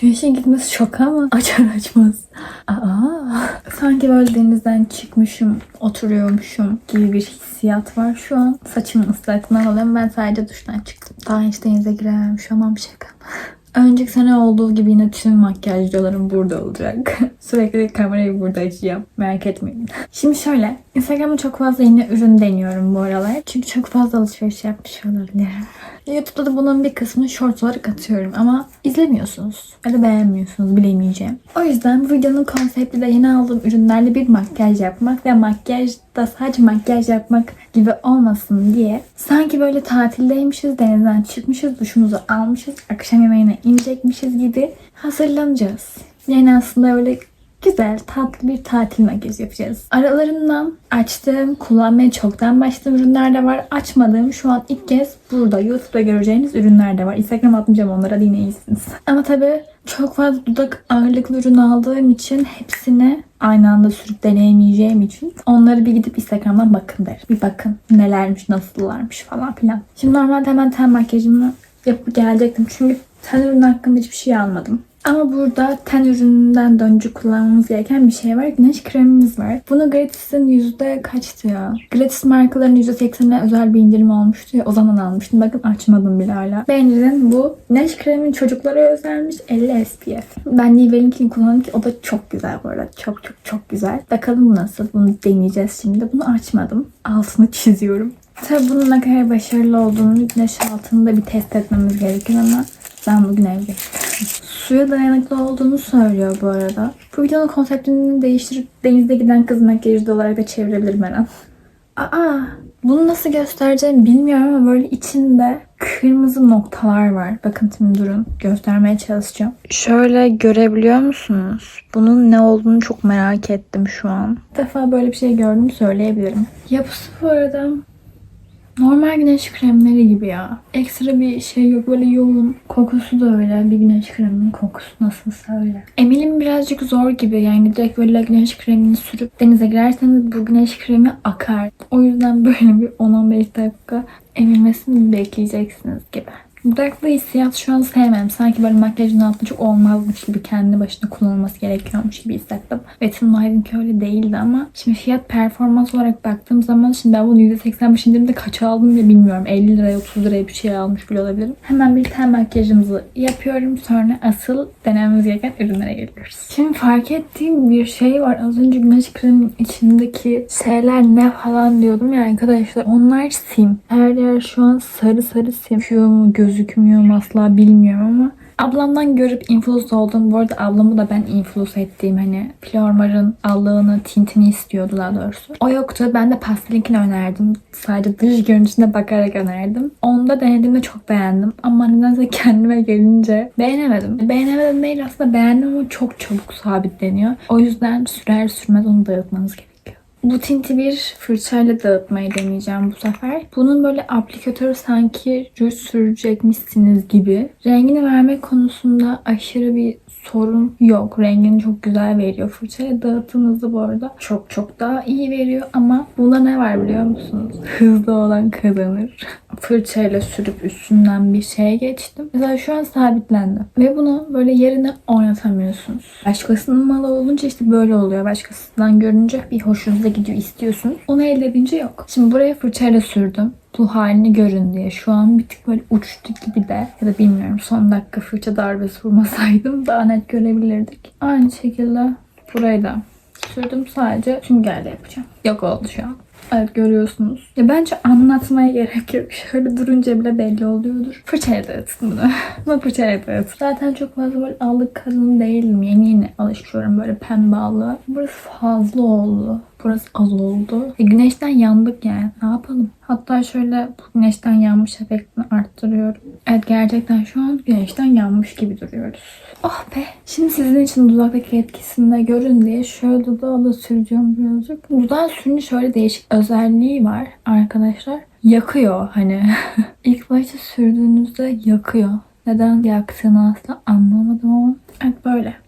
Güneşin gitmesi şok ama açar açmaz. Aa, sanki böyle denizden çıkmışım, oturuyormuşum gibi bir hissiyat var şu an. Saçımın ıslaklığından alıyorum. Ben sadece duştan çıktım. Daha hiç denize girememiş olmam şaka. Önceki sene olduğu gibi yine tüm makyaj videolarım burada olacak. Sürekli kamerayı burada açacağım. Merak etmeyin. Şimdi şöyle. Instagram'da çok fazla yeni ürün deniyorum bu aralar. Çünkü çok fazla alışveriş yapmış olabilirim. YouTube'da da bunun bir kısmını short olarak atıyorum ama izlemiyorsunuz ya da beğenmiyorsunuz bilemeyeceğim. O yüzden bu videonun konsepti de yeni aldığım ürünlerle bir makyaj yapmak ve makyaj da sadece makyaj yapmak gibi olmasın diye sanki böyle tatildeymişiz, denizden çıkmışız, duşumuzu almışız, akşam yemeğine inecekmişiz gibi hazırlanacağız. Yani aslında öyle güzel, tatlı bir tatil makyajı yapacağız. Aralarından açtığım, kullanmaya çoktan başladığım ürünler de var. Açmadığım şu an ilk kez burada YouTube'da göreceğiniz ürünler de var. Instagram atmayacağım onlara yine. Ama tabii çok fazla dudak ağırlıklı ürün aldığım için hepsini aynı anda sürüp deneyemeyeceğim için onları bir gidip Instagram'dan bakın derim. Bir bakın nelermiş, nasıllarmış falan filan. Şimdi normalde hemen ten makyajımı yapıp gelecektim. Çünkü ten ürünü hakkında hiçbir şey almadım. Ama burada ten ürününden de önce kullanmamız gereken bir şey var. Güneş kremimiz var. Bunu Gratis'in yüzde kaçtı ya? Gratis markaların %80'e özel bir indirim olmuştu ya. O zaman almıştım. Bakın açmadım bile hala. Bender'in bu güneş kremin çocuklara özelmiş 50 SPF. Ben Nivel'inkini kullandım ki o da çok güzel bu arada. Çok çok çok güzel. Bakalım nasıl? Bunu deneyeceğiz şimdi. Bunu açmadım. Altını çiziyorum. Tabii bunun ne kadar başarılı olduğunu güneş altında bir test etmemiz gerekiyor ama ben bugün evde. Suya dayanıklı olduğunu söylüyor bu arada. Bu videonun konseptini değiştirip denizde giden kız makyajı olarak da çevirebilirim her an. Aa, bunu nasıl göstereceğimi bilmiyorum ama böyle içinde kırmızı noktalar var. Bakın şimdi durun. Göstermeye çalışacağım. Şöyle görebiliyor musunuz? Bunun ne olduğunu çok merak ettim şu an. Bir defa böyle bir şey gördüm söyleyebilirim. Yapısı bu arada Normal güneş kremleri gibi ya. Ekstra bir şey yok. Böyle yoğun. Kokusu da öyle. Bir güneş kreminin kokusu nasılsa öyle. Emilim birazcık zor gibi. Yani direkt böyle güneş kremini sürüp denize girerseniz bu güneş kremi akar. O yüzden böyle bir 10-15 dakika emilmesini bekleyeceksiniz gibi. Dudaklı hissiyat şu an sevmem. Sanki böyle makyajın altında çok olmazmış gibi kendi başına kullanılması gerekiyormuş gibi hissettim. N Wild'inki öyle değildi ama şimdi fiyat performans olarak baktığım zaman şimdi ben bunu %85 indirimde kaç aldım diye bilmiyorum. 50 liraya 30 liraya bir şey almış bile olabilirim. Hemen bir ten makyajımızı yapıyorum. Sonra asıl denememiz gereken ürünlere geliyoruz. Şimdi fark ettiğim bir şey var. Az önce güneş kremin içindeki şeyler ne falan diyordum ya arkadaşlar. Onlar sim. Her yer şu an sarı sarı sim. Şu mu gözükmüyor mu asla bilmiyorum ama Ablamdan görüp influence oldum. Bu arada ablamı da ben influence ettiğim hani Flormar'ın allığını, tintini istiyordu daha doğrusu. O yoktu. Ben de pastelinkini önerdim. Sadece dış görüntüsüne bakarak önerdim. Onu da denediğimde çok beğendim. Ama nedense kendime gelince beğenemedim. Beğenemedim değil aslında beğendim ama çok çabuk sabitleniyor. O yüzden sürer sürmez onu dağıtmanız gerekiyor. Bu tinti bir fırçayla dağıtmayı deneyeceğim bu sefer. Bunun böyle aplikatörü sanki ruj sürecekmişsiniz gibi. Rengini vermek konusunda aşırı bir sorun yok. Rengini çok güzel veriyor. Fırçayla dağıttığınızda bu arada çok çok daha iyi veriyor ama bunda ne var biliyor musunuz? Hızlı olan kazanır. Fırçayla sürüp üstünden bir şey geçtim. Mesela şu an sabitlendi. Ve bunu böyle yerine oynatamıyorsunuz. Başkasının malı olunca işte böyle oluyor. Başkasından görünce bir hoşunuza gidiyor istiyorsunuz. Onu elde edince yok. Şimdi buraya fırçayla sürdüm bu halini görün diye. Şu an bir tık böyle uçtu gibi de ya da bilmiyorum son dakika fırça darbesi vurmasaydım daha net görebilirdik. Aynı şekilde burayı da sürdüm sadece süngerle yapacağım. Yok oldu şu an. Evet görüyorsunuz. Ya bence anlatmaya gerek yok. Şöyle durunca bile belli oluyordur. Fırçayla dağıtın bunu. Bunu fırçayla dağıtın. Zaten çok fazla böyle allık kadın değilim. Yeni yeni alışıyorum böyle pembe allığa. Burası fazla oldu. Burası az oldu. E, güneşten yandık yani. Ne yapalım? Hatta şöyle bu güneşten yanmış efektini arttırıyorum. Evet gerçekten şu an güneşten yanmış gibi duruyoruz. Oh be. Şimdi sizin için dudaktaki etkisini de görün diye şöyle dudağa da süreceğim birazcık. Dudağın sürünün şöyle değişik özelliği var arkadaşlar. Yakıyor hani. İlk başta sürdüğünüzde yakıyor. Neden yaktığını asla anlamadım ama. Evet böyle.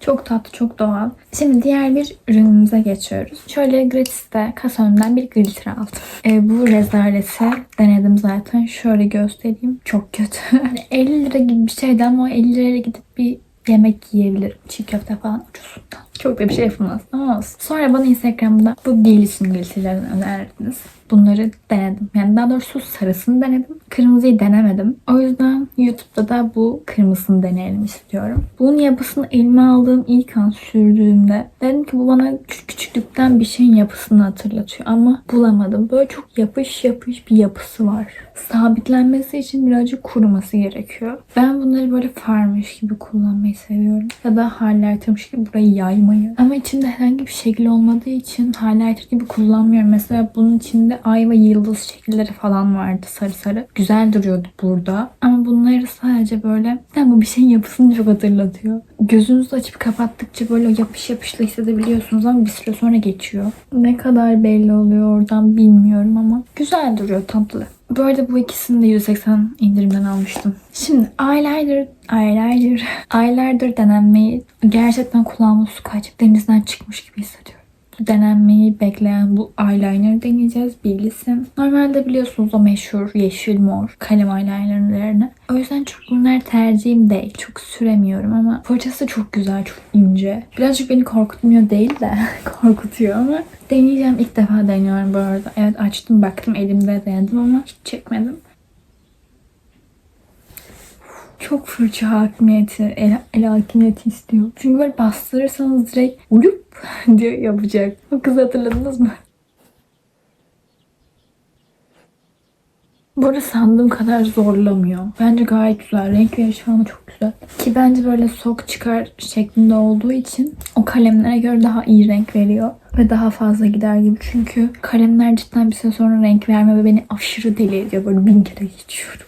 Çok tatlı, çok doğal. Şimdi diğer bir ürünümüze geçiyoruz. Şöyle gratis'te kasa önünden bir glitter aldım. E, bu rezaleti denedim zaten. Şöyle göstereyim. Çok kötü. Hani 50 lira gibi bir şeydi ama o 50 liraya gidip bir yemek yiyebilirim. Çiğ köfte falan ucuzundan. Çok da bir şey yapılmaz ama olsun. Sonra bana Instagram'da bu Billish'in glitterlerini önerdiniz. Bunları denedim. Yani daha doğrusu sarısını denedim. Kırmızıyı denemedim. O yüzden YouTube'da da bu kırmızısını deneyelim istiyorum. Bunun yapısını elime aldığım ilk an sürdüğümde dedim ki bu bana küçük küçüklükten bir şeyin yapısını hatırlatıyor. Ama bulamadım. Böyle çok yapış yapış bir yapısı var. Sabitlenmesi için birazcık kuruması gerekiyor. Ben bunları böyle farmış gibi kullanmayı seviyorum. Ya da highlightermış gibi burayı yaymayı. Ama içinde herhangi bir şekil olmadığı için highlighter gibi kullanmıyorum. Mesela bunun içinde ay ve yıldız şekilleri falan vardı sarı sarı. Güzel duruyordu burada. Ama bunları sadece böyle yani bu bir şeyin yapısını çok hatırlatıyor. Gözünüzü açıp kapattıkça böyle yapış yapışla hissedebiliyorsunuz ama bir süre sonra geçiyor. Ne kadar belli oluyor oradan bilmiyorum ama güzel duruyor tatlı. Bu arada bu ikisini de 180 indirimden almıştım. Şimdi eyeliner, eyeliner, eyeliner denenmeyi gerçekten kulağıma su kaçıp denizden çıkmış gibi hissediyorum. Denenmeyi bekleyen bu eyeliner deneyeceğiz. Bilgisin. Normalde biliyorsunuz o meşhur yeşil mor kalem eyelinerlerini. O yüzden çok bunlar tercihim değil. Çok süremiyorum ama fırçası çok güzel, çok ince. Birazcık beni korkutmuyor değil de korkutuyor ama deneyeceğim. İlk defa deniyorum bu arada. Evet açtım baktım elimde denedim ama hiç çekmedim. Çok fırça hakimiyeti, el, el hakimiyeti istiyor. Çünkü böyle bastırırsanız direkt ulup diye yapacak. O kızı hatırladınız mı? Arada sandığım kadar zorlamıyor. Bence gayet güzel. Renk verişi falan çok güzel. Ki bence böyle sok çıkar şeklinde olduğu için o kalemlere göre daha iyi renk veriyor. Ve daha fazla gider gibi. Çünkü kalemler cidden bir süre sonra renk verme ve beni aşırı deli ediyor. Böyle bin kere geçiyorum.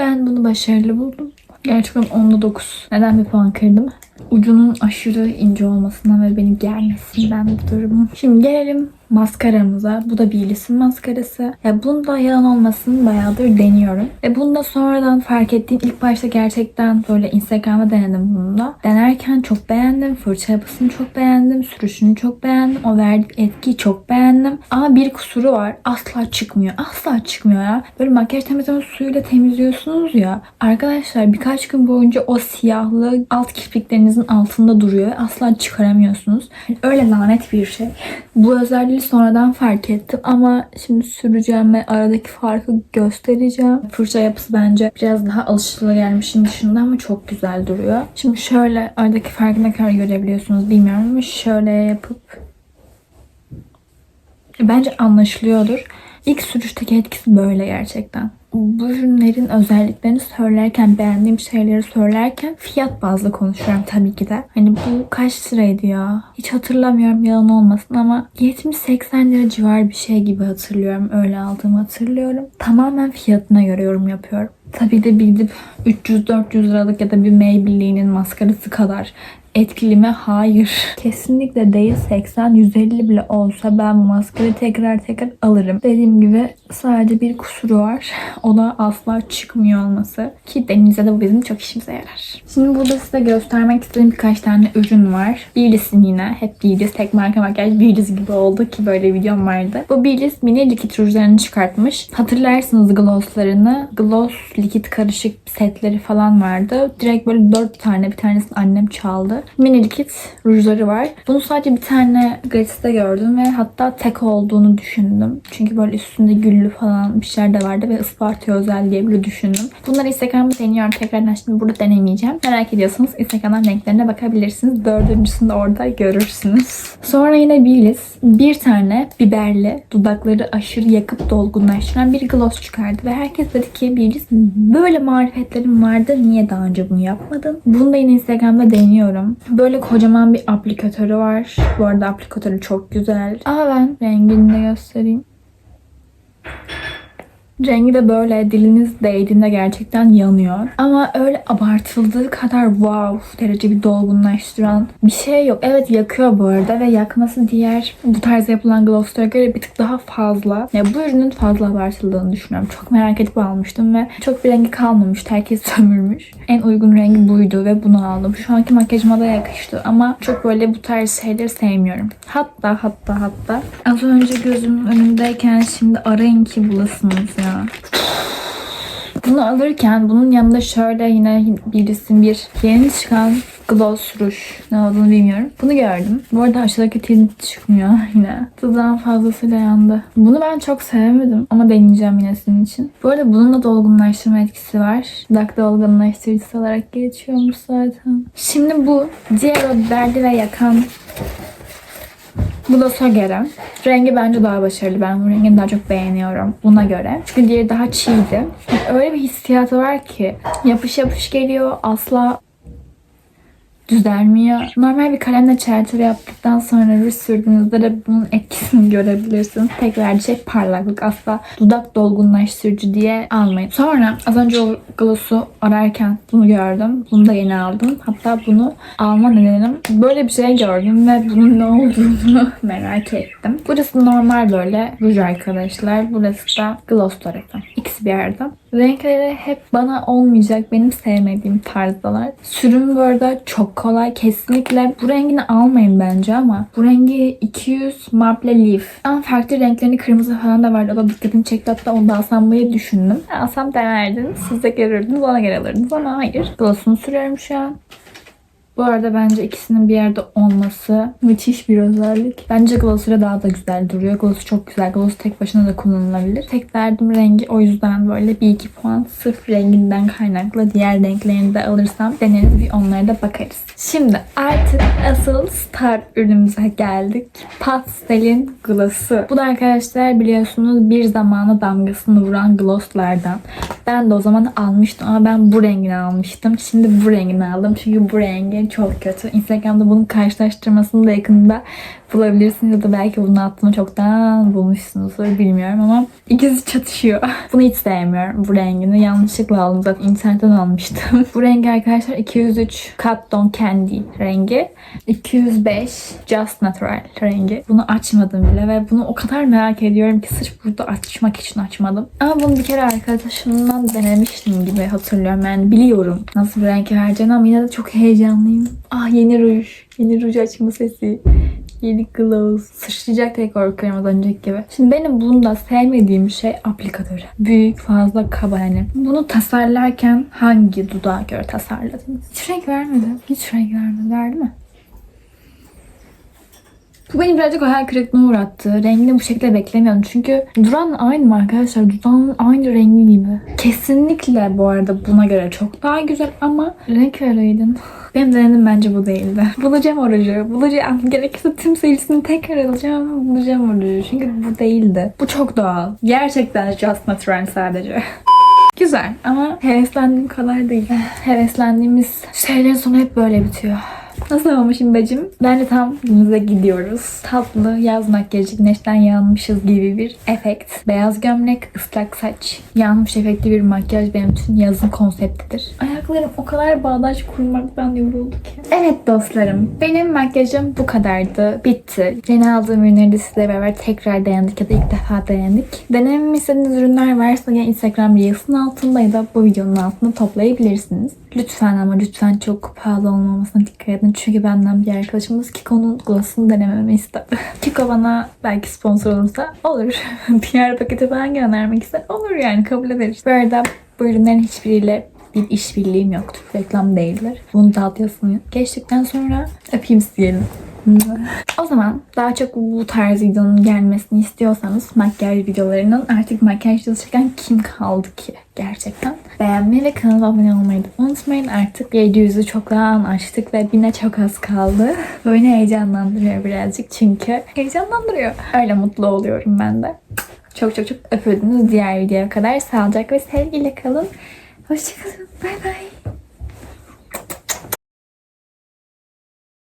Ben bunu başarılı buldum. Gerçekten 10'da 9. Neden bir puan kırdım? Ucunun aşırı ince olmasından ve beni germesinden bu durumu. Şimdi gelelim maskaramıza. Bu da Billie's'in maskarası. Ya bunda yalan olmasın bayağıdır deniyorum. Ve bunu da sonradan fark ettiğim ilk başta gerçekten böyle Instagram'da denedim bunu da. Denerken çok beğendim. Fırça yapısını çok beğendim. Sürüşünü çok beğendim. O verdiği etkiyi çok beğendim. Ama bir kusuru var. Asla çıkmıyor. Asla çıkmıyor ya. Böyle makyaj temizleme suyuyla temizliyorsunuz ya. Arkadaşlar birkaç gün boyunca o siyahlı alt kirpiklerinizin altında duruyor. Asla çıkaramıyorsunuz. Yani öyle lanet bir şey. Bu özelliği sonradan fark ettim ama şimdi süreceğim ve aradaki farkı göstereceğim. Fırça yapısı bence biraz daha alışılagelmişin dışında ama çok güzel duruyor. Şimdi şöyle aradaki farkı ne kadar görebiliyorsunuz bilmiyorum ama şöyle yapıp Bence anlaşılıyordur. İlk sürüşteki etkisi böyle gerçekten. Bu ürünlerin özelliklerini söylerken, beğendiğim şeyleri söylerken fiyat bazlı konuşuyorum tabii ki de. Hani bu kaç liraydı ya? Hiç hatırlamıyorum yalan olmasın ama 70-80 lira civar bir şey gibi hatırlıyorum. Öyle aldığımı hatırlıyorum. Tamamen fiyatına göre yorum yapıyorum. Tabii de gidip 300-400 liralık ya da bir Maybelline'in maskarası kadar etkili mi? Hayır. Kesinlikle değil. 80-150 bile olsa ben maskarayı tekrar tekrar alırım. Dediğim gibi sadece bir kusuru var. O da asla çıkmıyor olması. Ki denize de bu bizim çok işimize yarar. Şimdi burada size göstermek istediğim birkaç tane ürün var. Billie's'in yine. Hep Billie's. Tek marka makyaj Billie's gibi oldu ki böyle videom vardı. Bu Billie's mini likit rujlarını çıkartmış. Hatırlarsınız glosslarını. Gloss likit karışık setleri falan vardı. Direkt böyle 4 tane bir tanesini annem çaldı. Mini likit rujları var. Bunu sadece bir tane gratis'te gördüm ve hatta tek olduğunu düşündüm. Çünkü böyle üstünde güllü falan bir şeyler de vardı ve Isparta özel diye böyle düşündüm. Bunları Instagram'da deniyorum tekrardan şimdi burada denemeyeceğim. Merak ediyorsanız Instagram'dan renklerine bakabilirsiniz. Dördüncüsünü de orada görürsünüz. Sonra yine Billie's bir tane biberli dudakları aşırı yakıp dolgunlaştıran bir gloss çıkardı ve herkes dedi ki Billie's böyle marifetlerim vardı niye daha önce bunu yapmadın? Bunu da yine Instagram'da deniyorum. Böyle kocaman bir aplikatörü var. Bu arada aplikatörü çok güzel. Ama ben rengini de göstereyim. Rengi de böyle diliniz değdiğinde gerçekten yanıyor. Ama öyle abartıldığı kadar wow derece bir dolgunlaştıran bir şey yok. Evet yakıyor bu arada ve yakması diğer bu tarz yapılan glosslara göre bir tık daha fazla. Ya bu ürünün fazla abartıldığını düşünüyorum. Çok merak edip almıştım ve çok bir rengi kalmamış. Herkes sömürmüş. En uygun rengi buydu ve bunu aldım. Şu anki makyajıma da yakıştı ama çok böyle bu tarz şeyleri sevmiyorum. Hatta hatta hatta az önce gözümün önündeyken şimdi arayın ki bulasınız ya. Bunu alırken bunun yanında şöyle yine birisi bir yeni çıkan gloss rouge ne olduğunu bilmiyorum. Bunu gördüm. Bu arada aşağıdaki tint çıkmıyor yine. Dudağım fazlasıyla yandı. Bunu ben çok sevemedim ama deneyeceğim yine sizin için. Bu arada bunun da dolgunlaştırma etkisi var. Dudak dolgunlaştırıcısı olarak geçiyormuş zaten. Şimdi bu diğer o derdi ve yakan Gloss'a göre rengi bence daha başarılı. Ben bu rengini daha çok beğeniyorum buna göre. Çünkü diğeri daha çiğdi. Öyle bir hissiyatı var ki yapış yapış geliyor. Asla düzelmiyor. Normal bir kalemle çerçeve yaptıktan sonra ruj sürdüğünüzde de bunun etkisini görebilirsiniz. Tek verdiği şey parlaklık. Asla dudak dolgunlaştırıcı diye almayın. Sonra az önce o gloss'u ararken bunu gördüm. Bunu da yeni aldım. Hatta bunu alma nedenim böyle bir şey gördüm ve bunun ne olduğunu merak ettim. Burası normal böyle ruj arkadaşlar. Burası da gloss tarafı. İkisi bir yerde. Renkleri hep bana olmayacak, benim sevmediğim tarzdalar. Sürüm bu arada çok kolay. Kesinlikle bu rengini almayın bence ama bu rengi 200 Maple Leaf. Ama farklı renklerini kırmızı falan da vardı. O da dikkatimi çekti. Hatta onu da alsam diye düşündüm. Alsam demerdiniz. Siz de görürdünüz. Ona göre alırdınız ama hayır. Gloss'unu sürüyorum şu an. Bu arada bence ikisinin bir yerde olması müthiş bir özellik. Bence gloss ile daha da güzel duruyor. Gloss çok güzel. Gloss tek başına da kullanılabilir. Tek derdim rengi o yüzden böyle bir iki puan sırf renginden kaynaklı. Diğer renklerini de alırsam deneriz bir onlara da bakarız. Şimdi artık asıl star ürünümüze geldik. Pastel'in gloss'u. Bu da arkadaşlar biliyorsunuz bir zamana damgasını vuran glosslardan. Ben de o zaman almıştım ama ben bu rengini almıştım. Şimdi bu rengini aldım. Çünkü bu rengi çok kötü. Instagram'da bunun karşılaştırmasını da yakında bulabilirsiniz ya da belki bunun altını çoktan bulmuşsunuzdur bilmiyorum ama ikisi çatışıyor. Bunu hiç sevmiyorum bu rengini. Yanlışlıkla aldım zaten internetten almıştım. bu rengi arkadaşlar 203 Kat Don Candy rengi. 205 Just Natural rengi. Bunu açmadım bile ve bunu o kadar merak ediyorum ki sırf burada açmak için açmadım. Ama bunu bir kere arkadaşımdan denemiştim gibi hatırlıyorum. Yani biliyorum nasıl bir renk vereceğini ama yine de çok heyecanlıyım. Ah yeni ruj. Yeni ruj açma sesi. Yeni gloss. Sıçrayacak diye korkuyorum az önceki gibi. Şimdi benim bunda sevmediğim şey aplikatörü. Büyük fazla kaba yani. Bunu tasarlarken hangi dudağa göre tasarladınız? Hiç renk vermedi. Hiç renk vermedi. Verdi mi? Bu beni birazcık hayal kırıklığına uğrattı. Rengini bu şekilde beklemiyordum. Çünkü duran aynı mı arkadaşlar? Dudağın aynı rengi gibi. Kesinlikle bu arada buna göre çok daha güzel ama renk vereydin. Benim denedim bence bu değildi. Bulacağım orucu. Bulacağım. Gerekirse tüm serisini tekrar alacağım bulacağım orucu. Çünkü bu değildi. Bu çok doğal. Gerçekten just natural sadece. Güzel ama heveslendiğim kadar değil. Heveslendiğimiz şeylerin sonu hep böyle bitiyor. Nasıl olmuşum bacım? Bence tam günümüze gidiyoruz. Tatlı yaz makyajı güneşten yanmışız gibi bir efekt. Beyaz gömlek, ıslak saç, yanmış efekti bir makyaj benim için yazın konseptidir. Ayaklarım o kadar bağdaş kurmaktan yoruldu ki. Evet dostlarım, benim makyajım bu kadardı. Bitti. Yeni aldığım ürünleri de sizle beraber tekrar denedik ya da ilk defa denedik. Denememi istediğiniz ürünler varsa ya Instagram Reels'ın altında ya da bu videonun altında toplayabilirsiniz. Lütfen ama lütfen çok pahalı olmamasına dikkat edin. Çünkü benden bir arkadaşımız Kiko'nun gloss'unu denememi istedi. Kiko bana belki sponsor olursa olur. Diğer paketi falan göndermek ister. Olur yani kabul ederiz. Bu arada bu ürünlerin hiçbiriyle bir işbirliğim yoktur. Reklam değildir. Bunu da alt yazısını geçtikten sonra öpeyim sizi o zaman daha çok bu tarz videonun gelmesini istiyorsanız makyaj videolarının artık makyaj çalışırken kim kaldı ki gerçekten? Beğenmeyi ve kanala abone olmayı da unutmayın. Artık 700'ü çoktan açtık ve bine çok az kaldı. Böyle heyecanlandırıyor birazcık çünkü heyecanlandırıyor. Öyle mutlu oluyorum ben de. Çok çok çok öpüldünüz diğer videoya kadar. Sağlıcakla ve sevgiyle kalın. Hoşçakalın. Bay bay.